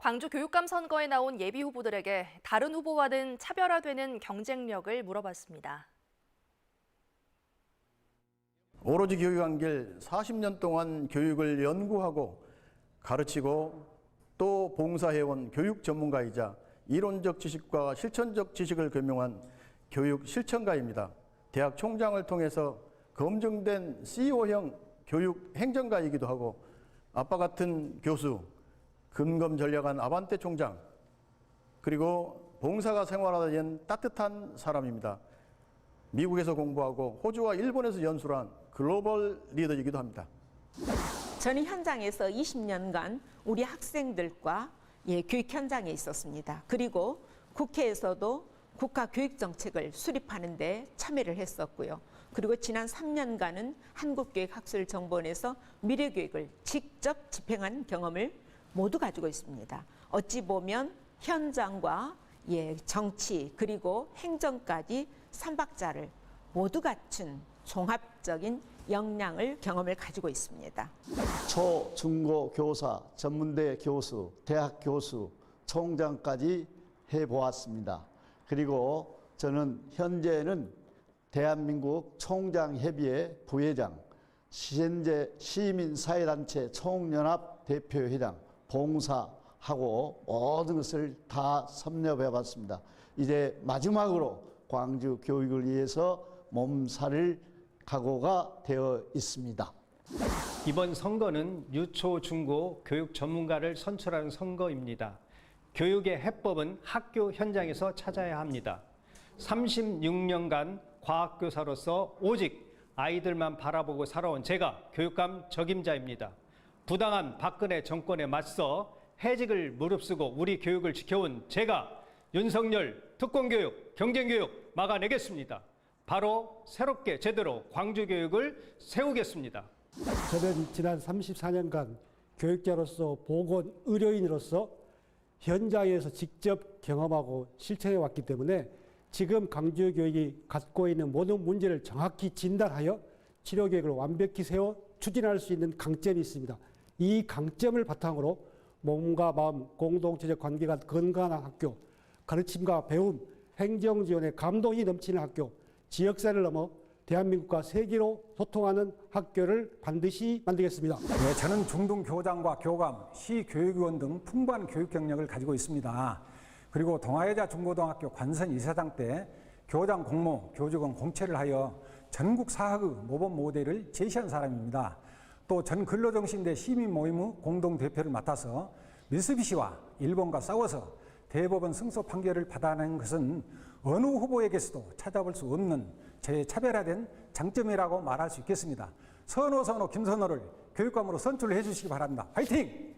광주 교육감 선거에 나온 예비 후보들에게 다른 후보와는 차별화되는 경쟁력을 물어봤습니다. 오로지 교육한 길 40년 동안 교육을 연구하고 가르치고 또 봉사해온 교육 전문가이자 이론적 지식과 실천적 지식을 겸용한 교육 실천가입니다. 대학 총장을 통해서 검증된 CEO형 교육 행정가이기도 하고 아빠 같은 교수, 근검 전략한 아반떼 총장, 그리고 봉사가 생활하다 된 따뜻한 사람입니다. 미국에서 공부하고 호주와 일본에서 연수한 글로벌 리더이기도 합니다. 저는 현장에서 20년간 우리 학생들과 예, 교육 현장에 있었습니다. 그리고 국회에서도 국가 교육 정책을 수립하는 데 참여를 했었고요. 그리고 지난 3년간은 한국교육학술정보원에서 미래교육을 직접 집행한 경험을 모두 가지고 있습니다. 어찌 보면 현장과 예, 정치 그리고 행정까지 삼박자를 모두 갖춘 종합적인 역량을 경험을 가지고 있습니다. 초, 중고 교사, 전문대 교수, 대학 교수, 총장까지 해보았습니다. 그리고 저는 현재는 대한민국 총장협의회 부회장, 현재 시민사회단체 총연합 대표회장, 봉사하고 모든 것을 다 섭렵해 봤습니다. 이제 마지막으로 광주 교육을 위해서 몸살을 각오가 되어 있습니다. 이번 선거는 유초, 중고 교육 전문가를 선출하는 선거입니다. 교육의 해법은 학교 현장에서 찾아야 합니다. 36년간 과학교사로서 오직 아이들만 바라보고 살아온 제가 교육감 적임자입니다. 부당한 박근혜 정권에 맞서 해직을 무릅쓰고 우리 교육을 지켜온 제가 윤석열 특공교육, 경쟁교육 막아내겠습니다. 바로 새롭게 제대로 광주교육을 세우겠습니다. 저는 지난 34년간 교육자로서 보건 의료인으로서 현장에서 직접 경험하고 실천해 왔기 때문에 지금 강주 교육이 갖고 있는 모든 문제를 정확히 진단하여 치료 계획을 완벽히 세워 추진할 수 있는 강점이 있습니다. 이 강점을 바탕으로 몸과 마음 공동체적 관계가 건강한 학교, 가르침과 배움, 행정 지원에 감동이 넘치는 학교, 지역사를 넘어 대한민국과 세계로 소통하는 학교를 반드시 만들겠습니다. 네, 저는 중등 교장과 교감, 시 교육위원 등 풍부한 교육 경력을 가지고 있습니다. 그리고 동아여자 중고등학교 관선 이사장 때 교장 공모, 교직원 공채를 하여 전국 사학의 모범 모델을 제시한 사람입니다. 또 전 근로정신대 시민 모임의 공동 대표를 맡아서 미쓰비시와 일본과 싸워서 대법원 승소 판결을 받아낸 것은 어느 후보에게서도 찾아볼 수 없는 제 차별화된 장점이라고 말할 수 있겠습니다. 선호 선호 김선호를 교육감으로 선출해 주시기 바랍니다. 화이팅!